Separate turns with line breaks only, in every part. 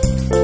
เช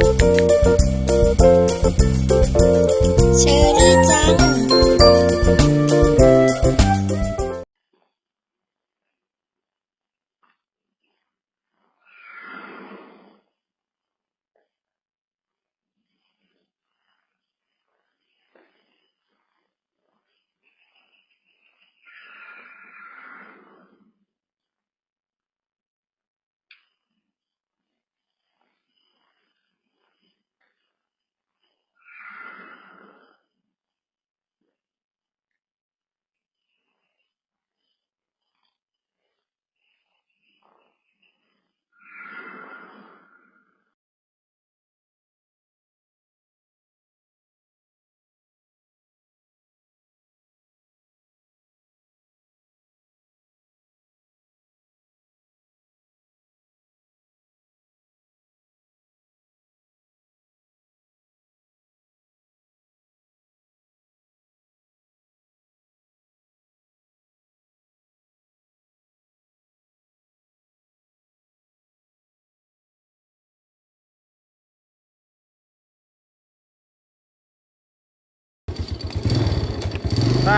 ไป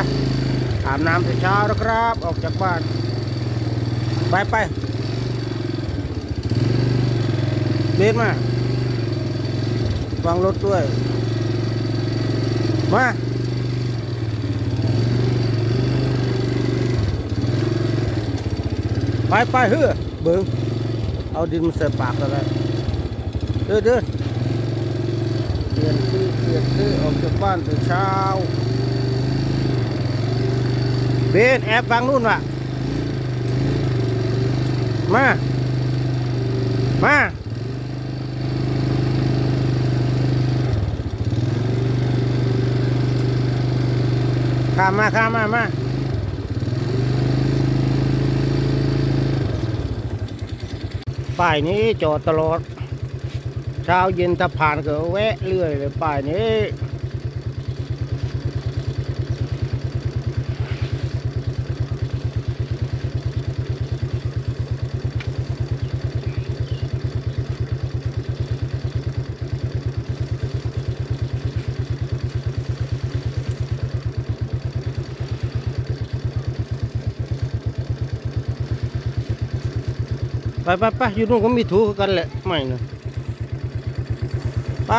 อาบน้ำแต่เช้าแล้วครับ ออกจากบ้าน ไปไปเบนมาฟังรถด้วย มาไปไปเฮ้อเบิ้งเอาดินมาใส่ปากแล้วเด้อเด้อเปลี่ยนชื่อเปลี่ยนชื่อออกจากบ้านแต่เช้า เบนแอบฟังนู่นว่ะ มา มา ข้ามมา ข้ามมา มาป้ายนี้จอดตลอด เช้าเย็นถ้าผ่านก็แวะเรื่อยเลยป้ายนี้ ไปไปไปอยู่นู่นก็มีถูกกันแหละไม่นะไป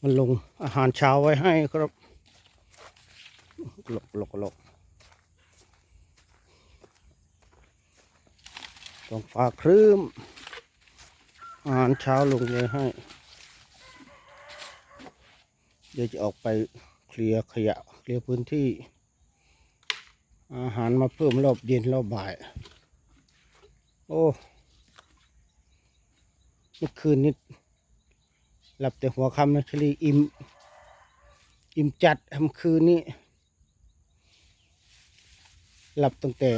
มันลงอาหารเช้าไว้ให้ครับหลบหลบหลบต้องฝากครื้มอาหารเช้าลงไว้ให้ เดี๋ยวจะออกไปเคลียร์ขยะ เคลียร์พื้นที่ อาหารมาเพิ่มรอบเย็นรอบบ่าย โอ้เมื่อคืนนี้หลับแต่หัวค่ำนะชลีอิ่ม อิ่มจัดเมื่อคืนนี้ หลับตั้งแต่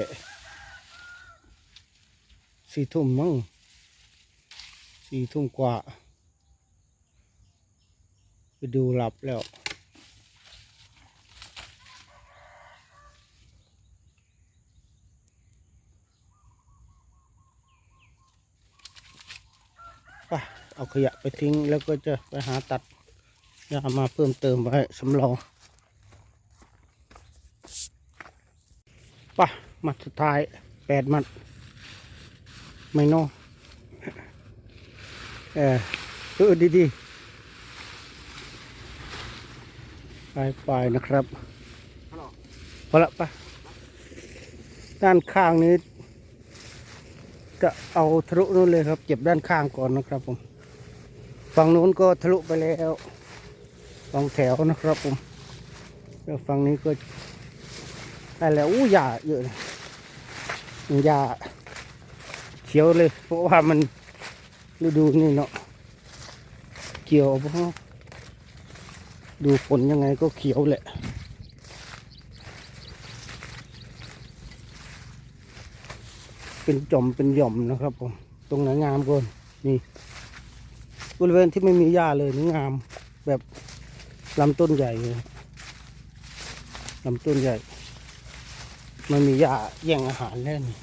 สี่ทุ่มมั้งสี่ทุ่มกว่า ไปดูหลับแล้วไปเอาขยะไปทิ้งแล้วก็จะไปหาตัดหญ้ามาเพิ่มเติมไว้สำรองไปมัดสุดท้ายแปดมัด ไม่นอเออเออดีๆ ไปไปนะครับพอละปะด้านข้างนี้ จะเอาทะลุนู้นเลยครับ เก็บด้านข้างก่อนนะครับผมฝั่งนู้นก็ทะลุไปแล้วสองแถวนะครับผมแล้วฝั่งนี้ก็ได้แล้วอู้หญ้าเยอะเลยหญ้าเขียวเลย เพราะว่ามันฤดูนี่เนาะเกี่ยวเพราะ ดูฝนยังไงก็เขียวแหละ เป็นจอมเป็นหย่อมนะครับผม ตรงไหนงามก่อนนี่บริเวณที่ไม่มีหญ้าเลยนี่งามแบบลำต้นใหญ่เลยลำต้นใหญ่ มันมีหญ้าแย่งอาหารเล่นี่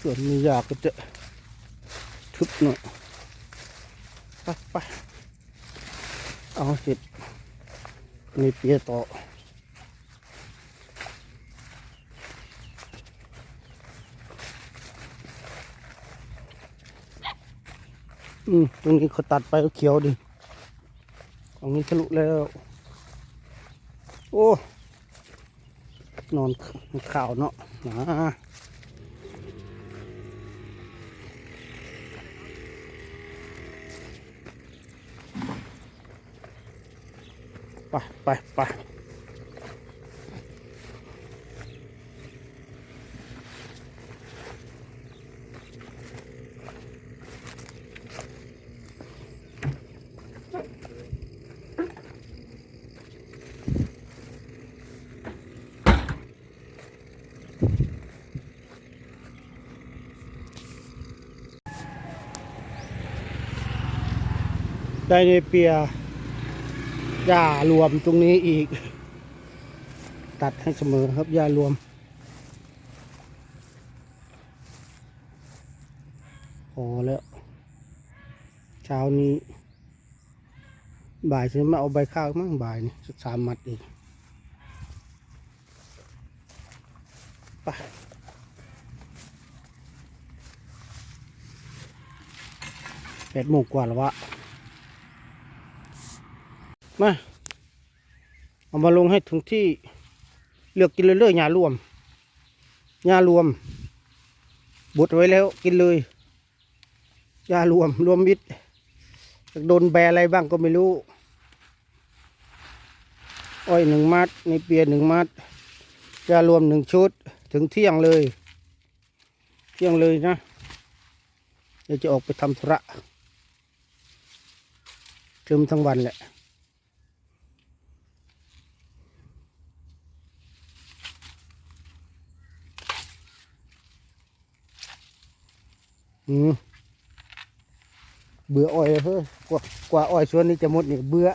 ส่วนมีหญ้าก็จะทึบหน่อย ไปไปเอาเสร็จมีเปียต่ออืมตรงนี้เขาตัดไปก็เขียวดิตรงนี้ทะลุแล้ว โอ้ นอนข่าวเนาะนะ ไปไปไปได้ในเปีย หญ้ารวมตรงนี้อีก ตัดให้เสมอครับหญ้ารวม พอแล้วเช้านี้ บ่ายฉันมาเอาใบข้าวมั่งบ่ายนี่สสามมัดอีกไปแปดโมงกว่าแล้ววะ มาเอามาลงให้ถึงที่เลือกกินเลยเลยๆยารวมยารวม บดไว้แล้วกินเลยยารวมรวมมิตรโดนแบอะไรบ้างก็ไม่รู้อ้อยหนึ่งมัดในเปียหนึ่งมัดยารวมหนึ่งชุดถึงเที่ยงเลย เที่ยงเลยนะเดี๋ยวจะออกไปทำธุระเติมทั้งวันแหละ อืมเบื่ออ้อยเฮ้ยกว่ากว่าอ้อยส่วนนี้จะหมดนี่เบื่อ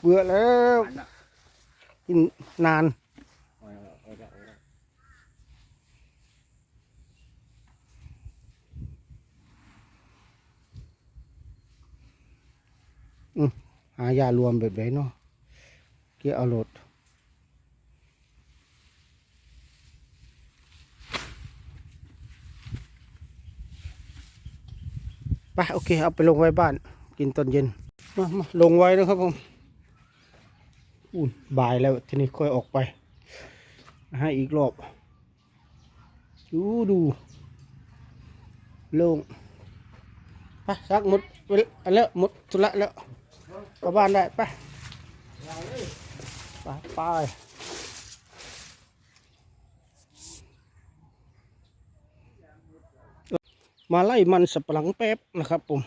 เบื่อแล้วกินนานอืมหายารวมแบบไหนเนาะเกี่ยวเอาโหลด ไป โอเค เอาไปลงไว้บ้าน กินตอนเย็น มามาลงไว้นะครับผมอุ่นบ่ายแล้วทีนี้ค่อยออกไปให้อีกรอบ ดูดูลงไปซักหมดเวลาแล้วหมดธุระแล้วกลับบ้านได้ไปไปไป มาไล่มันสับปะหลังแป๊บนะครับผม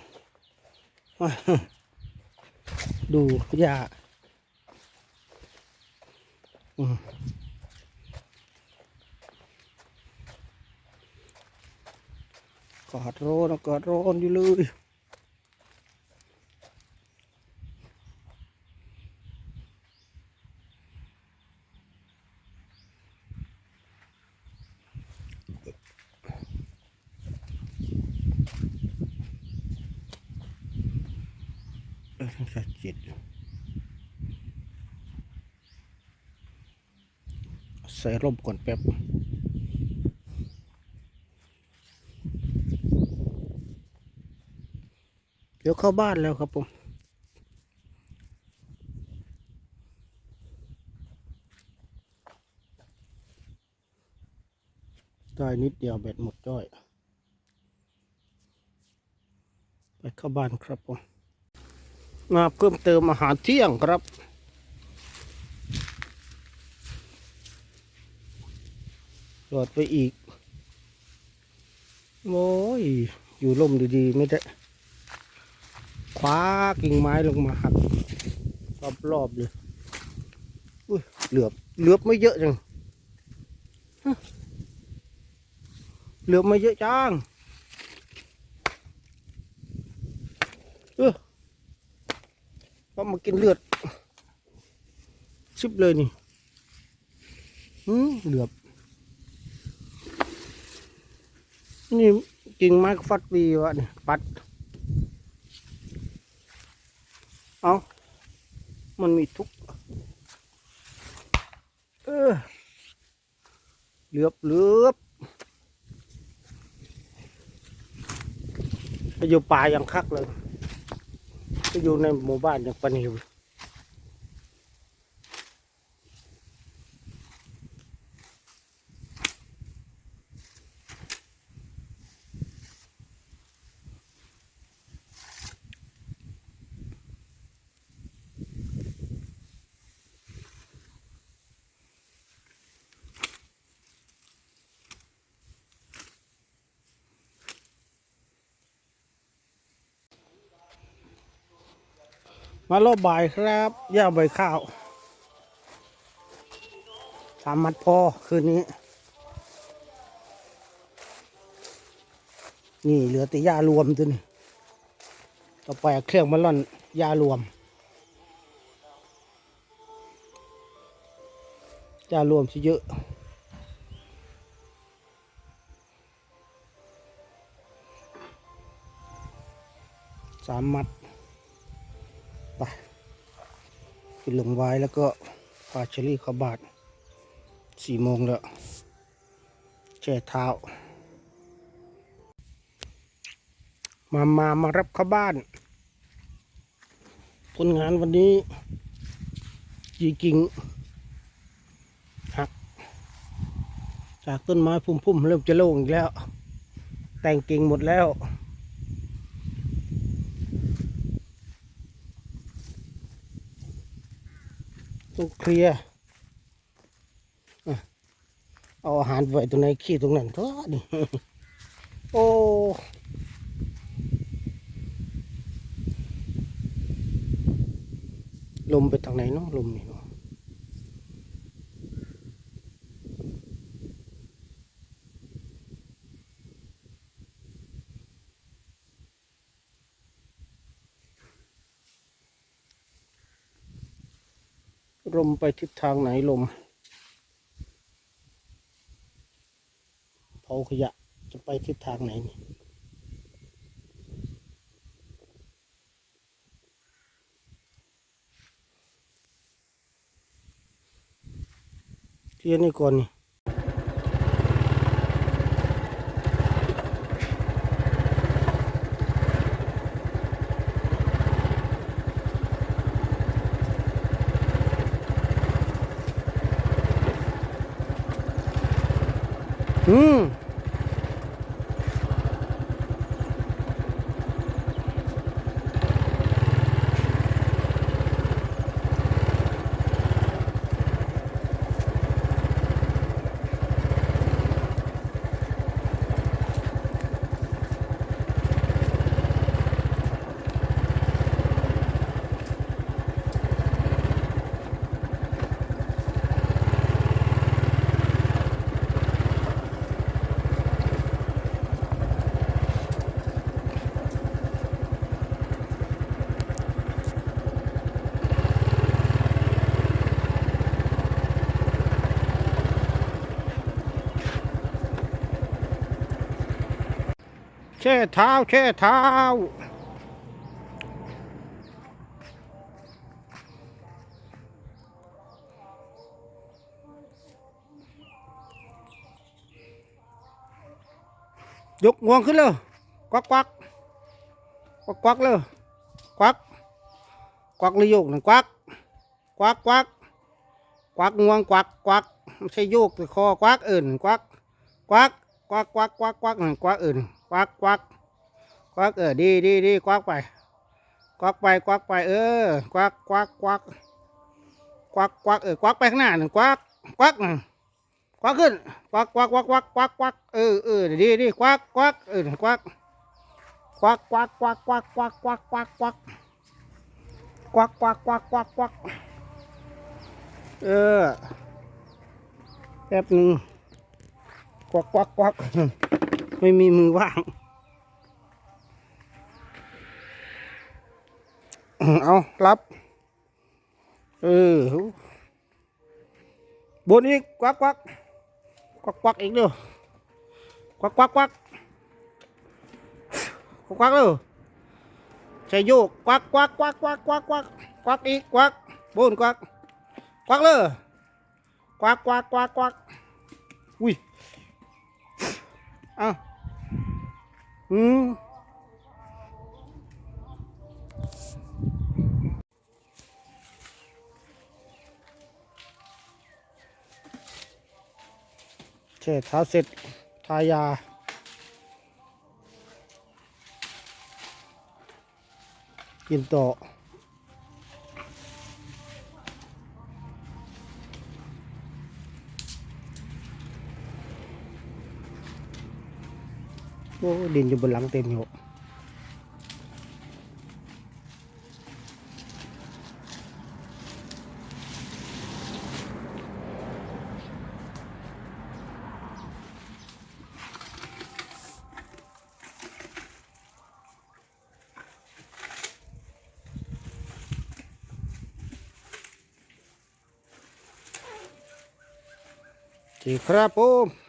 ดูหญ้าอกอดร้อนกอดร้อนอยู่เลย ทั้งสัตว์จิตใส่ร่มก่อนแป๊บเดี๋ยวเข้าบ้านแล้วครับผมได้นิดเดียวแบตหมดจ้อย ไปเข้าบ้านครับผม มาเพิ่มเติมอาหารเที่ยงครับ หลอดไปอีก โอ้ย อยู่ร่มดีๆ ไม่ได้ คว้ากิ่งไม้ลงมาหักรอบๆเลยอุ้ยเหลือบ เหลือบไม่เยอะจังเหลือบไม่เยอะจังเออ ราะมากินเลือดชิบเลยนี่หืมเหลือบ นี่กิ่งไม้ฟัดวีวะนี่ปัด เอามันมีทุก เออเหลือบเหลือบไปอยู่ป่าอย่างคักเลย อยู่ในหมู่บ้านอย่างปนิว มารอบบ่ายครับย่าใบข้าวสามมัดพอคืนนี้ นี่เหลือแต่ยารวมตัวนี้ต่อไปเครื่องมาล่อนยารวมยารวมสิเยอะสามมัด ขึ้นลงไว้แล้วก็ปลาเชอรี่เข้าบาทสี่โมงแล้วแช่เท้า มามามารับเข้าบ้าน ผลงานวันนี้จีกิ่งหัก จากต้นไม้พุ่มๆ เริ่มจะโล่งอีกแล้ว แต่งกิ่งหมดแล้ว ต้องเคลียร์เอาอาหารไว้ตรงไหนขี้ตรงนั้นท้อนี่โอ้ลมไปทางไหนเนาะลมนี่เนาะ ลมไปทิศทางไหนลมเผาขยะจะไปทิศทางไหนนี่เคลียร์นี่ก่อนนี่ 嗯。 แช่เท้าแช่เท้า ยกงวงขึ้นเลยควักควักควักควักเลยควักควักเลยโยกหนึ่งควักควักควักควักงวงควักควักไม่ใช่โยกแต่คอควักอื่นควักควัก ควักควักควักควักหนึ่งควักอื่นควักควักควักเออดีดีดีควักไปควักไปควักไป เออควักควักควักควักควักเออควักไปข้างหน้าหนึ่งควักควักหนึ่งควักขึ้นควักควักควักควักควักควักเออเออดีดีควักควักเออควักควักควักควักควักควักควักควักควักควักควักควักควักควักเออแป๊บหนึ่ง ควักควักควักไม่มีมือว่าง เอารับ เออบนอีกควักควักควักควักอีกเด้อควักควักควักควักควักเด้อใส่โยกควักควักควักควักควักควักควักอีกควักบนควักควักเลยควักควักควักควักอุ้ย อ้าอืมเช็ดเท้าเสร็จ ทายา กินต่อ โอ้ดินอยู่บนหลังเต็มอยู่จีครับผม
ฝาก